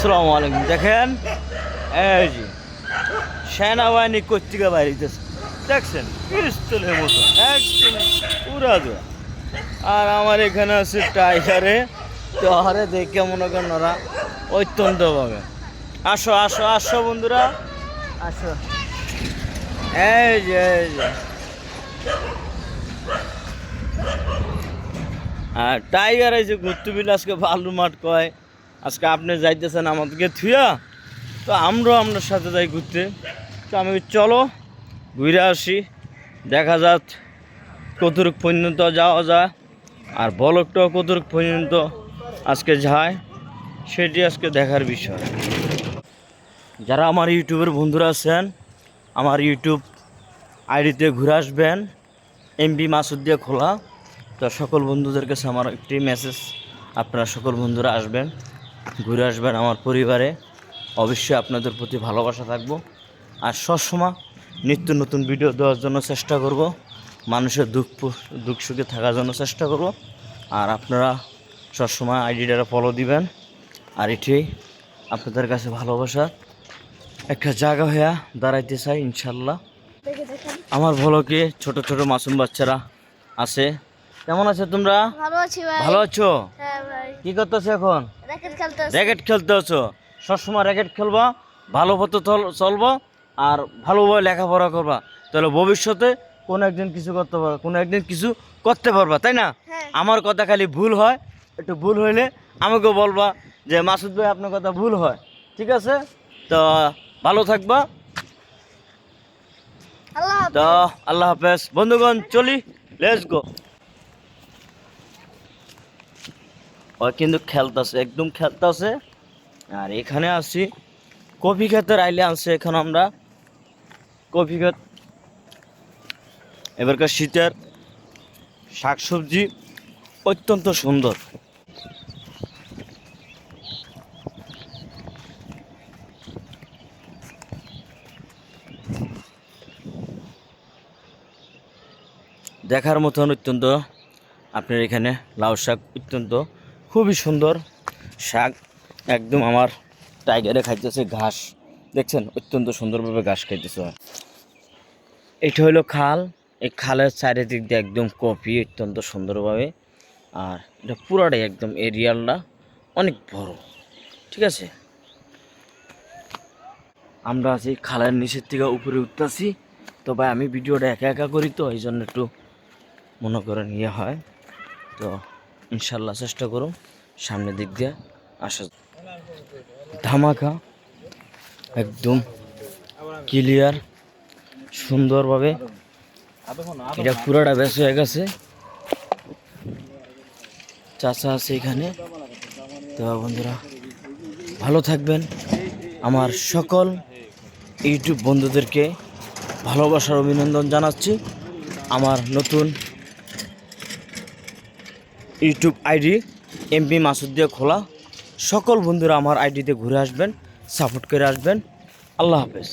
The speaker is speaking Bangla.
আসসালামু আলাইকুম। দেখেন এই যে সেনাবাহিনী কর্তৃকা বাড়িতেছে দেখছেন পিস্তলের মতো একদম পুরা জোয়া আর আমার এখানে আছে টাইগারে তো হারে দেখে মনে করেন ওরা অত্যন্ত ভাবে। আসো আসো আসো বন্ধুরা। আসো। এই যে এই যে। আর টাইগার এই যে ঘুরতুবিল আজকে ভালু মাঠ কয় আজকে আপনি যাইতেছেন আমাদেরকে থুয়া, তো আমরাও আপনার সাথে যাই ঘুরতে। তো আমি চলো, ঘুরে আসি, দেখা যাক কতটুক পর্যন্ত যাওয়া যায়, আর বলকটাও কতটুক পর্যন্ত আজকে যায়, সেটি আজকে দেখার বিষয়। যারা আমার ইউটিউবের বন্ধুরা আছেন, আমার ইউটিউব আইডিতে ঘুরে আসবেন এমবি দিয়ে খোলা, তো সকল বন্ধুদের কাছে আমার একটি মেসেজ আপনারা সকল বন্ধুরা আসবেন। ঘুরে আসবেন আমার পরিবারে। অবশ্যই আপনাদের প্রতি ভালোবাসা থাকব। আর সবসময় নিত্য নতুন ভিডিও দেওয়ার জন্য চেষ্টা করব। মানুষের দুঃখ দুঃখ সুখে থাকার জন্য চেষ্টা করব। আর আপনারা সবসময় আইডিটা ফলো দিবেন। আর এটি আপনাদের কাছে ভালোবাসা। একটা জায়গা হইয়া দাঁড়াইতে চাই ইনশাল্লাহ। আমার ভলকে ছোট ছোট মাসুম বাচ্চারা আছে। কেমন আছে তোমরা? ভালো আছি ভাই। ভালো আছো? হ্যাঁ ভাই। কি করতেছো এখন? র্যাকেট খেলতে র্যাকেট খেলতে আছো সবসময় র্যাকেট খেলবা ভালো পথে চল- চলবা আর ভালোভাবে লেখাপড়া করবা। তাহলে ভবিষ্যতে কোনো একদিন কিছু করতে পারবা কোনো একদিন কিছু করতে পারবা তাই না? হ্যাঁ। আমার কথা খালি ভুল হয় একটু ভুল হইলে আমাকে বলবা যে মাসুদ ভাই আপনার কথা ভুল হয় ঠিক আছে? তো ভালো থাকবা। আল্লাহ তো আল্লাহ হাফেজ। বন্ধুগণ চলি লেটস গো কিন্তু খেলতেছে, একদম খেলতেছে। আর এখানে আসি, কফি খেতের আইলে আনছে এখন আমরা। কফি খেত, এবারকার শীতের শাকসবজি অত্যন্ত সুন্দর। দেখার মতন অত্যন্ত, আপনার এখানে লাউ শাক অত্যন্ত খুবই সুন্দর শাক। একদম আমার টাইগারে খাইতেছে ঘাস। দেখছেন? অত্যন্ত সুন্দরভাবে ঘাস খাইতেছে। এটা হলো খাল। এই খালের চারিদিক দিয়ে একদম কপি, অত্যন্ত সুন্দরভাবে। আর এটা পুরাটাই একদম এরিয়ালটা অনেক বড়। ঠিক আছে? আমরা আছি খালের নিচের থেকে উপরে উঠতেছি। তো ভাই, আমি ভিডিওটা একা একা করি তো এই জন্য একটু মনে করেন ইয়ে হয়। তো ইনশাল্লাহ চেষ্টা করো সামনের দিক দিয়ে আসা ধামাকা, একদম ক্লিয়ার সুন্দরভাবে। এটা পুরাটা বেশ হয়ে গেছে। চাচা আছে এখানে। তো বন্ধুরা, ভালো থাকবেন। আমার সকল ইউটিউব বন্ধুদেরকে ভালোবাসার অভিনন্দন জানাচ্ছি। আমার নতুন ইউটিউব আইডি, এমপি মাসুদ দিয়ে খোলা। সকল বন্ধুরা আমার আইডিতে ঘুরে আসবেন সাপোর্ট করে আসবেন। আল্লাহ হাফেজ।